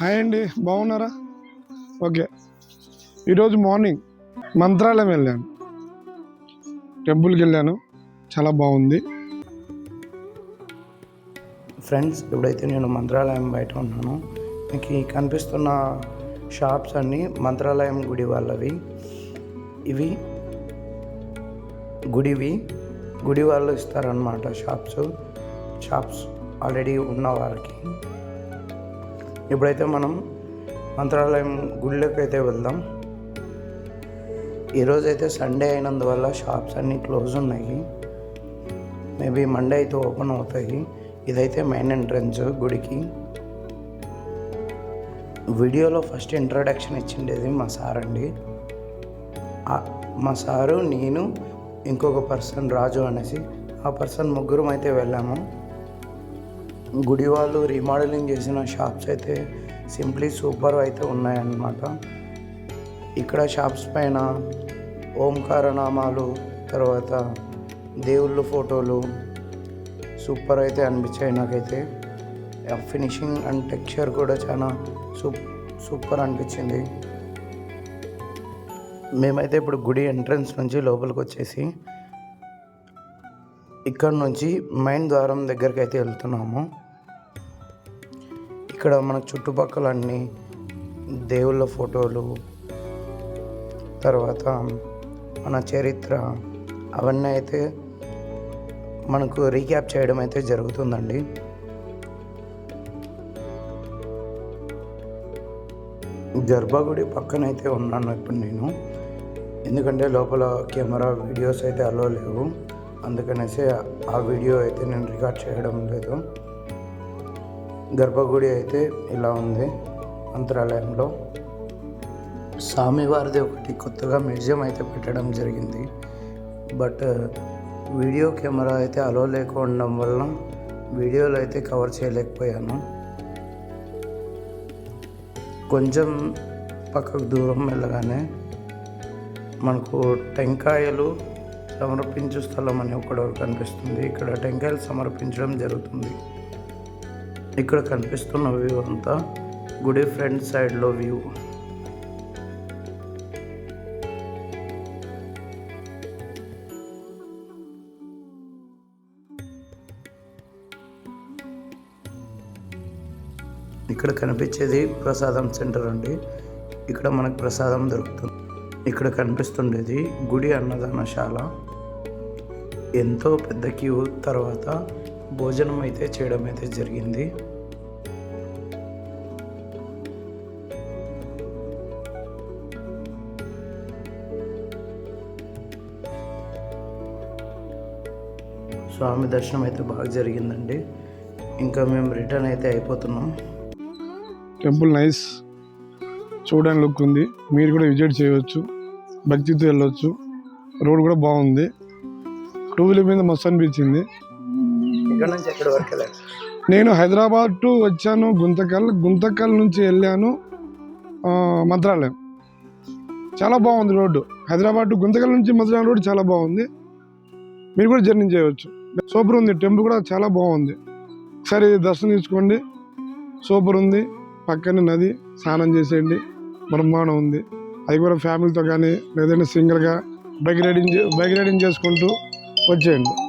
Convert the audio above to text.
Hi అండి బాగున్నారా? Okay. ఈరోజు మార్నింగ్ మంత్రాలయం వెళ్ళాను. టెంపుల్కి వెళ్ళాను. చాలా బాగుంది. ఫ్రెండ్స్ ఇప్పుడైతే నేను మంత్రాలయం బయట ఉన్నాను మీకు కనిపిస్తున్న షాప్స్ అన్నీ మంత్రాలయం గుడి వాళ్ళవి. ఇవి గుడివి. గుడి వాళ్ళు ఇస్తారనమాట షాప్స్. షాప్స్ ఆల్రెడీ ఉన్న వారికి. ఇప్పుడైతే మనం మంత్రాలయం గుడిలోకి అయితే వెళ్దాం. ఈరోజైతే అయితే సండే అయినందువల్ల షాప్స్ అన్నీ క్లోజ్ ఉన్నాయి. మేబీ మండే అయితే ఓపెన్ అవుతాయి. ఇదైతే మెయిన్ ఎంట్రన్స్ గుడికి. వీడియోలో ఫస్ట్ ఇంట్రడక్షన్ ఇచ్చిండేది మా సార్ అండి మా సారు నేను ఇంకొక పర్సన్ రాజు అనేసి ఆ పర్సన్ ముగ్గురం అయితే వెళ్ళాము. గుడి వాళ్ళు రీమోడలింగ్ చేసిన షాప్స్ అయితే సింప్లీ సూపర్ అయితే ఉన్నాయన్నమాట. ఇక్కడ షాప్స్ పైన ఓంకార నామాలు తర్వాత దేవుళ్ళ ఫోటోలు సూపర్ అయితే అనిపించాయి నాకైతే. ఫినిషింగ్ అండ్ టెక్స్చర్ కూడా చాలా సూప్ సూపర్ అనిపించింది. మేమైతే ఇప్పుడు గుడి ఎంట్రన్స్ నుంచి లోపలికి వచ్చేసి ఇక్కడ నుంచి మెయిన్ ద్వారం దగ్గరికి అయితే వెళ్తున్నాము. ఇక్కడ మన చుట్టుపక్కల అన్ని దేవుళ్ళ ఫోటోలు తర్వాత మన చరిత్ర అవన్నీ అయితే మనకు రీక్యాప్ చేయడం అయితే జరుగుతుందండి. గర్భగుడి పక్కనైతే ఉన్నాను ఇప్పుడు నేను. ఎందుకంటే లోపల కెమెరా వీడియోస్ అయితే అలో లేవు. అందుకనేసి ఆ వీడియో అయితే నేను రికార్డ్ చేయడం లేదు. గర్భగుడి అయితే ఇలా ఉంది మంత్రాలయంలో స్వామివారిది ఒకటి కొత్తగా మ్యూజియం అయితే పెట్టడం జరిగింది. బట్ వీడియో కెమెరా అయితే అలో లేకపోవడం వల్ల వీడియోలు అయితే కవర్ చేయలేకపోయాను. కొంచెం పక్కకు దూరం వెళ్ళగానే మనకు టెంకాయలు సమర్పించు స్థలం అని ఒకటి కనిపిస్తుంది. ఇక్కడ టెంకాయలు సమర్పించడం జరుగుతుంది. ఇక్కడ కనిపిస్తున్న వ్యూ అంతా గుడి ఫ్రంట్ సైడ్లో వ్యూ ఇక్కడ కనిపించేది ప్రసాదం సెంటర్ అండి. ఇక్కడ మనకు ప్రసాదం దొరుకుతుంది. ఇక్కడ కనిపిస్తుండేది గుడి అన్నదానశాల. ఎంతో పెద్ద క్యూ తర్వాత భోజనం అయితే చేయడం అయితే జరిగింది. స్వామి దర్శనం అయితే బాగా జరిగిందండి. ఇంకా మేము రిటర్న్ అయితే అయిపోతున్నాం. టెంపుల్ నైస్ చూడడానికి లుక్ ఉంది. మీరు కూడా విజిట్ చేయవచ్చు భక్తితో వెళ్ళొచ్చు. రోడ్ కూడా బాగుంది. టూ వీలర్ మీద మస్తు అనిపించింది. ఇక్కడ నుంచి ఎక్కడ వరకు వెళ్ళాలి నేను హైదరాబాద్ టు వచ్చాను గుంతకల్. గుంతకల్ నుంచి వెళ్ళాను మంత్రాలయం చాలా బాగుంది రోడ్డు. హైదరాబాద్ టు గుంతకల్ నుంచి మంత్రాలయం రోడ్డు చాలా బాగుంది. మీరు కూడా జర్నీ చేయవచ్చు. సూపర్ ఉంది. టెంపుల్ కూడా చాలా బాగుంది. ఒకసారి దర్శనం తీసుకోండి సూపర్ ఉంది. పక్కనే నది స్నానం చేసేయండి. బ్రహ్మాండం ఉంది. అది కూడా ఫ్యామిలీతో కానీ లేదంటే సింగిల్గా బైక్ రైడింగ్ చే- బైక్ రైడింగ్ చేసుకుంటూ వచ్చేయండి.